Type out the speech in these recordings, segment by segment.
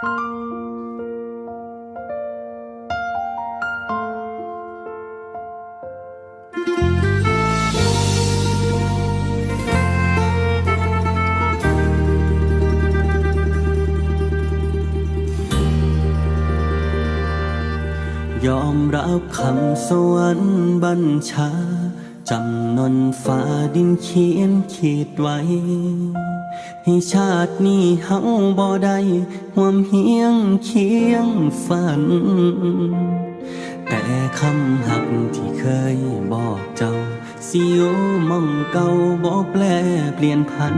ยอมรับคำสวรรค์บัญชา จำนนฟ้าดินเขียนขีดไว้ ให้ชาตินี้เฮาบ่ได้ห่วมเฮียงเคียงฝัน แต่คำหักที่เคยบอกเจ้า สิอยู่มองเก่าบ่แปลเปลี่ยนพัน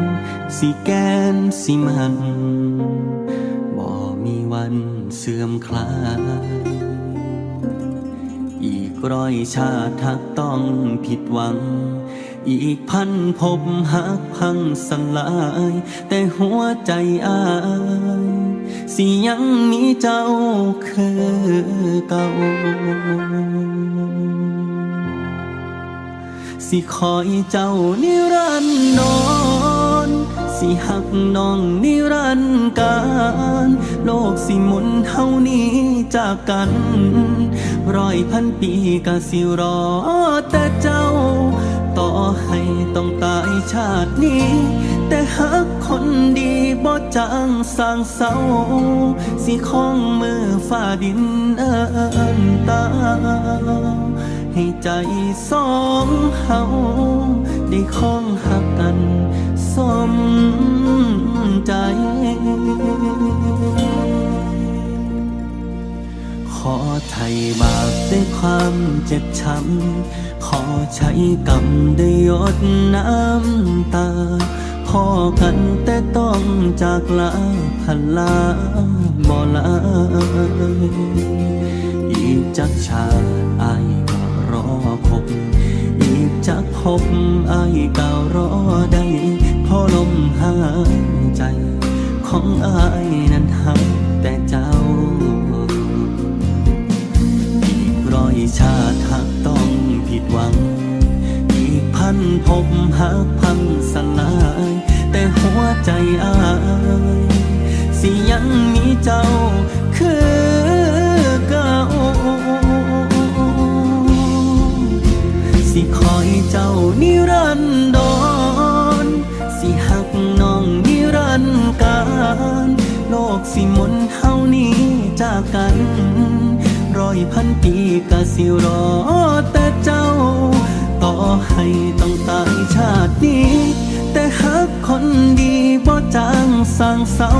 สิแกนสิมันบ่มีวันเสื่อมคลายอีกร้อยชาติทักต้องผิดหวัง อีกพันพบหักพังสลาย แต่หัวใจอาย สิยังมีเจ้าคือเก่าสิคอยเจ้านิรันดรสิหักน้องนิรันดร์การ โลกสิหมุนเท่านี้จากกัน ร้อยพันปีก็สิรอแต่เจ้า ต่อให้ต้องตายชาตินี้ แต่หักคนดีบ่จางสร้างเศร้าสิคล้องมือฝ่าดินเอินตา ให้ใจสองเฮาได้คล้องหักกันสมใจ ขอไทยบาปด้วยความเจ็บช้ำ ขอใช้กรรมได้ยดน้ำตาพอกันแต่ต้องจากลาพันลาบ่ลาอีกจักชาติอายก็รอพบอีกจักพบอายก็รอได้พอลมหายใจของอายนั้นหักแสิคอยเจ้านิรันดรสิหักน้องนิรันดร์การ โลกสิมนเฮานี้จากกันร้อยพันปีก็สิรอแต่เจ้า ต่อให้ต้องตายชาตินี้ แต่หักคนดีบ่จางสร้างเศร้า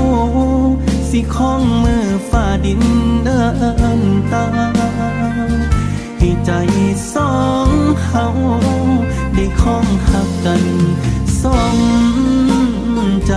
สิคล้องมือฝ่าดินเดินตา ใจสองเฮาได้คล้องหักกันสมใจ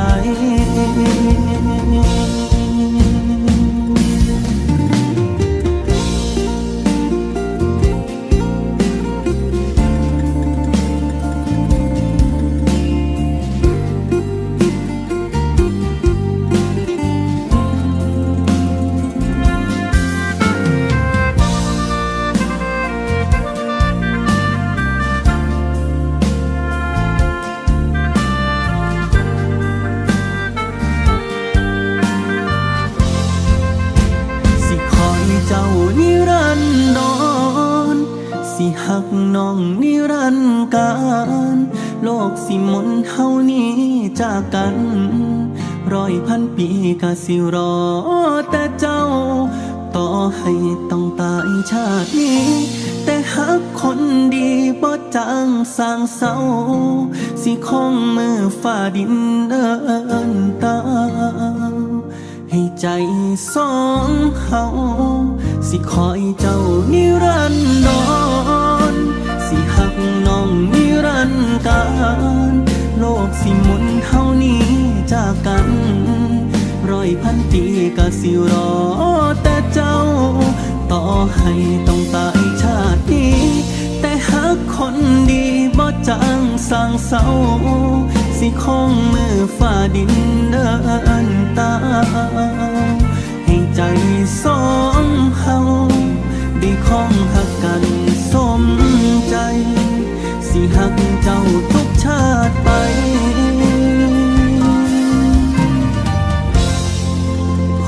การ โลกสิมนเฮานี้จากกัน ร้อยพันปีก็สิรอแต่เจ้า ต่อให้ต้องตายชาตินี้ แต่หักคนดีบ่จางสร้างเศร้า สิคงมือฝ่าดินเดินตาให้ใจสองเฮาสิคอยเจ้านิรันดร การโลกสิมุนเฮานี้จากกันร้อยพันปีก็สิรอแต่เจ้า ต่อให้ต้องตายชาตินี้ แต่หักคนดีบ่จางสร้างเศร้าสิคงมือฝ่าดินเดินตามให้ใจสองเฮาได้คล้องหักกันสมใจ สิหัก เจ้าทุกชาติไป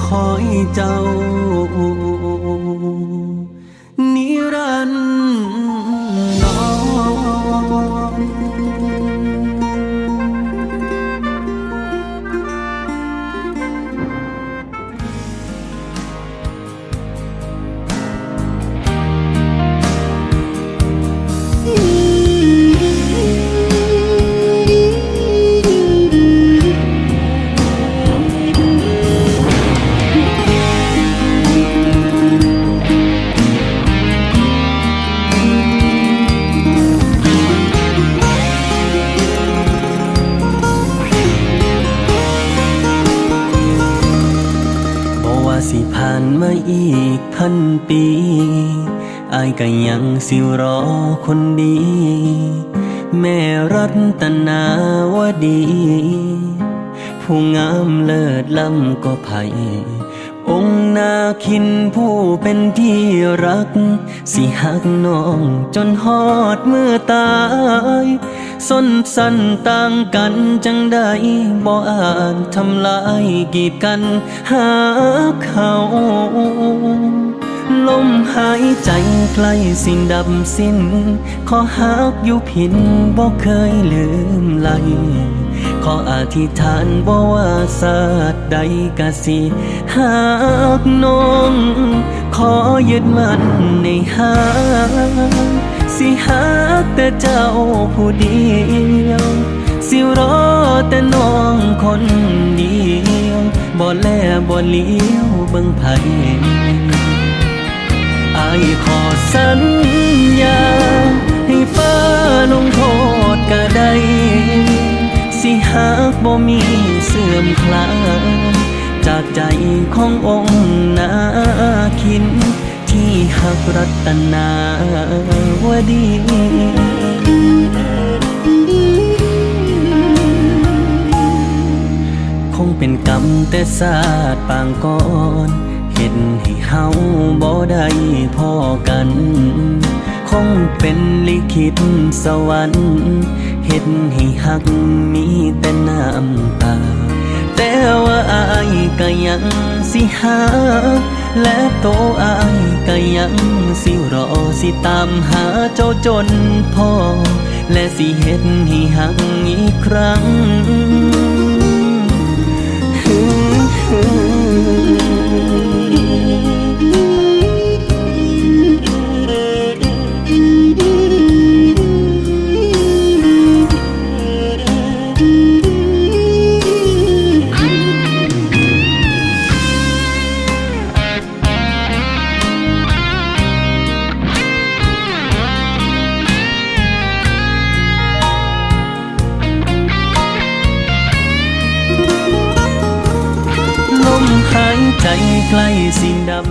ขอให้เจ้า สิผ่านมาอีกพันปีอายก็ยังสิรอคนดี แม่รัตนาวดี ผู้งามเลิศล้ำก็ไผ่องค์นาคินผู้เป็นที่รัก สิหักน้องจนฮอดเมื่อตาย ส้นสั้นต่างกันจังได้บ่อาจทำลายกีดกันหาเขาลมหายใจใกล้สิ้นดับสิ้น ขอหักอยู่ผินบ่เคยลืมไหลขออธิษฐานบ่ว่าศาสตร์ใดกะสิหักน้อง ขอยึดมันในหัก สิหักแต่เจ้าผู้เดียว สิรอแต่น้องคนเดียวบ่แลบ่เลี้ยวเบิ่งไผอายขอสัญญา ให้ฟ้าลงโทษก็ได้ สิหากบ่มีเสื่อมคลายจากใจขององค์นา หักรัตนาวดีคงเป็นกรรมแต่ศาสตร์ปางก่อนเห็นให้เฮาบ่ได้พอกัน คงเป็นลิขิตสวรรค์เห็นให้หักมีแต่น้ำตา แต่ว่าอายก็ยังสิหา และโตวอายก็ยังสิรอสิตามหาเจ้าจนพอและสิเฮ็ดให้หักอีกครั้งลม หา